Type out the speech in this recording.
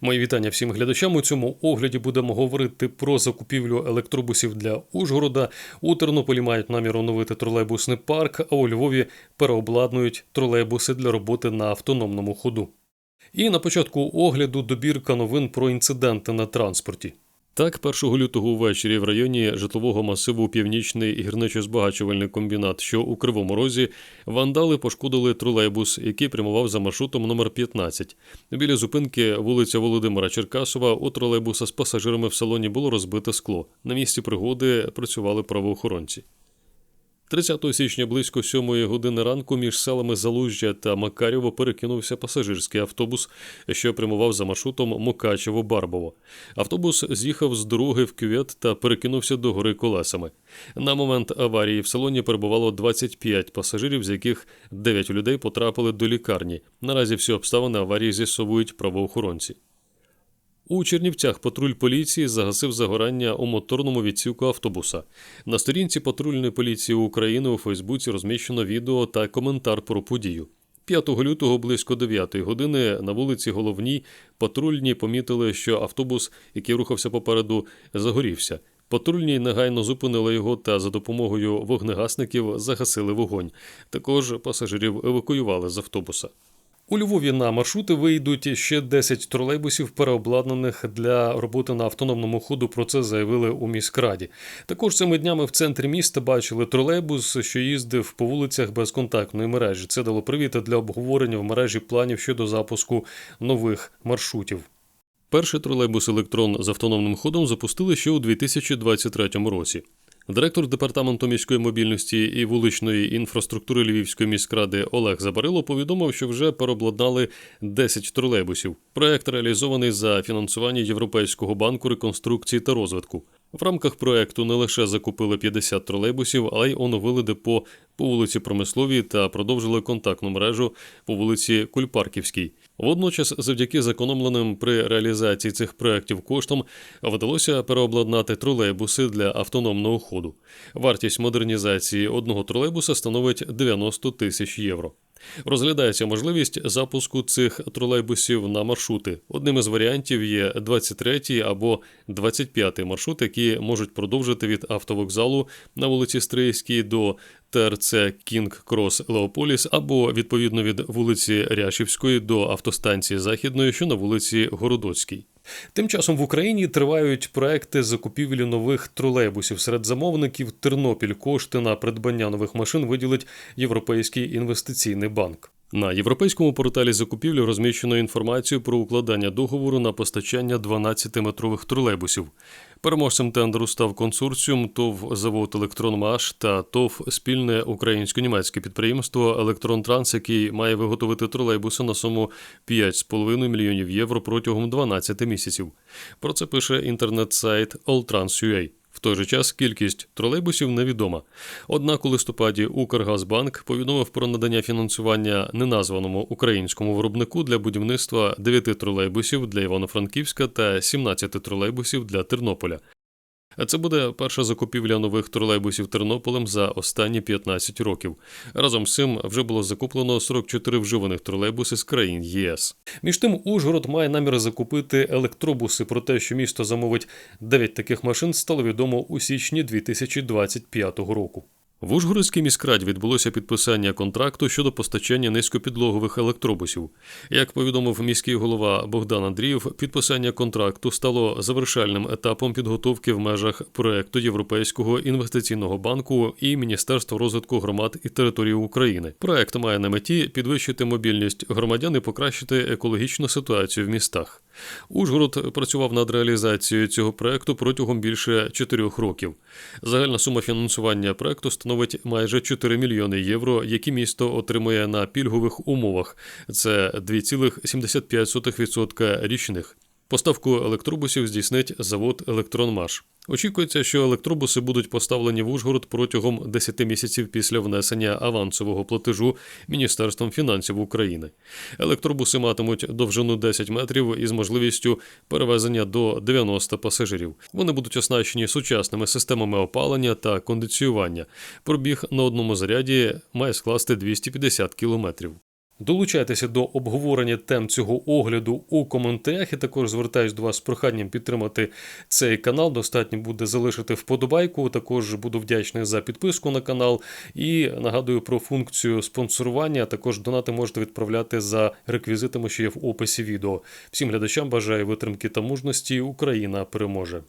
Мої вітання всім глядачам. У цьому огляді будемо говорити про закупівлю електробусів для Ужгорода. У Тернополі мають намір оновити тролейбусний парк, а у Львові переобладнують тролейбуси для роботи на автономному ходу. І на початку огляду добірка новин про інциденти на транспорті. Так, 1 лютого ввечері в районі житлового масиву Північний гірничо-збагачувальний комбінат, що у Кривому Розі, вандали пошкодили тролейбус, який прямував за маршрутом номер 15. Біля зупинки вулиця Володимира Черкасова у тролейбуса з пасажирами в салоні було розбите скло. На місці пригоди працювали правоохоронці. 30 січня близько 7 години ранку між селами Залужжя та Макарєво перекинувся пасажирський автобус, що прямував за маршрутом Мукачево-Барбово. Автобус з'їхав з дороги в кювет та перекинувся до гори колесами. На момент аварії в салоні перебувало 25 пасажирів, з яких 9 людей потрапили до лікарні. Наразі всі обставини аварії з'ясовують правоохоронці. У Чернівцях патруль поліції загасив загорання у моторному відсіку автобуса. На сторінці патрульної поліції України у Фейсбуці розміщено відео та коментар про подію. 5 лютого близько 9 години на вулиці Головній патрульні помітили, що автобус, який рухався попереду, загорівся. Патрульні негайно зупинили його та за допомогою вогнегасників загасили вогонь. Також пасажирів евакуювали з автобуса. У Львові на маршрути вийдуть ще 10 тролейбусів, переобладнаних для роботи на автономному ходу. Про це заявили у міськраді. Також цими днями в центрі міста бачили тролейбус, що їздив по вулицях безконтактної мережі. Це дало привіт для обговорення в мережі планів щодо запуску нових маршрутів. Перший тролейбус електрон з автономним ходом запустили ще у 2023 році. Директор департаменту міської мобільності і вуличної інфраструктури Львівської міськради Олег Забарило повідомив, що вже переобладнали 10 тролейбусів. Проект реалізований за фінансування Європейського банку реконструкції та розвитку. В рамках проекту не лише закупили 50 тролейбусів, але й оновили депо по вулиці Промисловій та продовжили контактну мережу по вулиці Кульпарківській. Водночас, завдяки зекономленим при реалізації цих проєктів коштом, вдалося переобладнати тролейбуси для автономного ходу. Вартість модернізації одного тролейбуса становить 90 тисяч євро. Розглядається можливість запуску цих тролейбусів на маршрути. Одним із варіантів є 23 або 25 маршрут, які можуть продовжити від автовокзалу на вулиці Стрийській до ТРЦ Кінг Крос Леополіс або відповідно від вулиці Ряшівської до автостанції Західної, що на вулиці Городоцькій. Тим часом в Україні тривають проекти закупівлі нових тролейбусів. Серед замовників Тернопіль кошти на придбання нових машин виділить Європейський інвестиційний банк. На європейському порталі закупівлі розміщено інформацію про укладання договору на постачання 12-метрових тролейбусів. Переможцем тендеру став консорціум ТОВ завод Електронмаш та ТОВ спільне українсько-німецьке підприємство Електронтранс, який має виготовити тролейбуси на суму 5,5 мільйонів євро протягом 12 місяців. Про це пише інтернет-сайт alltrans.ua. В той же час кількість тролейбусів невідома. Однак у листопаді Укргазбанк повідомив про надання фінансування неназваному українському виробнику для будівництва 9 тролейбусів для Івано-Франківська та 17 тролейбусів для Тернополя. А Це буде перша закупівля нових тролейбусів Тернополем за останні 15 років. Разом з цим вже було закуплено 44 вживаних тролейбуси з країн ЄС. Між тим, Ужгород має намір закупити електробуси. Про те, що місто замовить 9 таких машин, стало відомо у січні 2025 року. В Ужгородській міськраді відбулося підписання контракту щодо постачання низькопідлогових електробусів. Як повідомив міський голова Богдан Андрієв, підписання контракту стало завершальним етапом підготовки в межах проекту Європейського інвестиційного банку і Міністерства розвитку громад і територій України. Проект має на меті підвищити мобільність громадян і покращити екологічну ситуацію в містах. Ужгород працював над реалізацією цього проекту протягом більше чотирьох років. Загальна сума фінансування проекту становить майже 4 мільйони євро, які місто отримує на пільгових умовах. Це 2,75% річних. Поставку електробусів здійснить завод Електронмаш. Очікується, що електробуси будуть поставлені в Ужгород протягом 10 місяців після внесення авансового платежу Міністерством фінансів України. Електробуси матимуть довжину 10 метрів із можливістю перевезення до 90 пасажирів. Вони будуть оснащені сучасними системами опалення та кондиціювання. Пробіг на одному заряді має скласти 250 кілометрів. Долучайтеся до обговорення тем цього огляду у коментарях. І також звертаюсь до вас з проханням підтримати цей канал. Достатньо буде залишити вподобайку. Також буду вдячний за підписку на канал. І нагадую про функцію спонсорування. Також донати можете відправляти за реквізитами, що є в описі відео. Всім глядачам бажаю витримки та мужності. Україна переможе.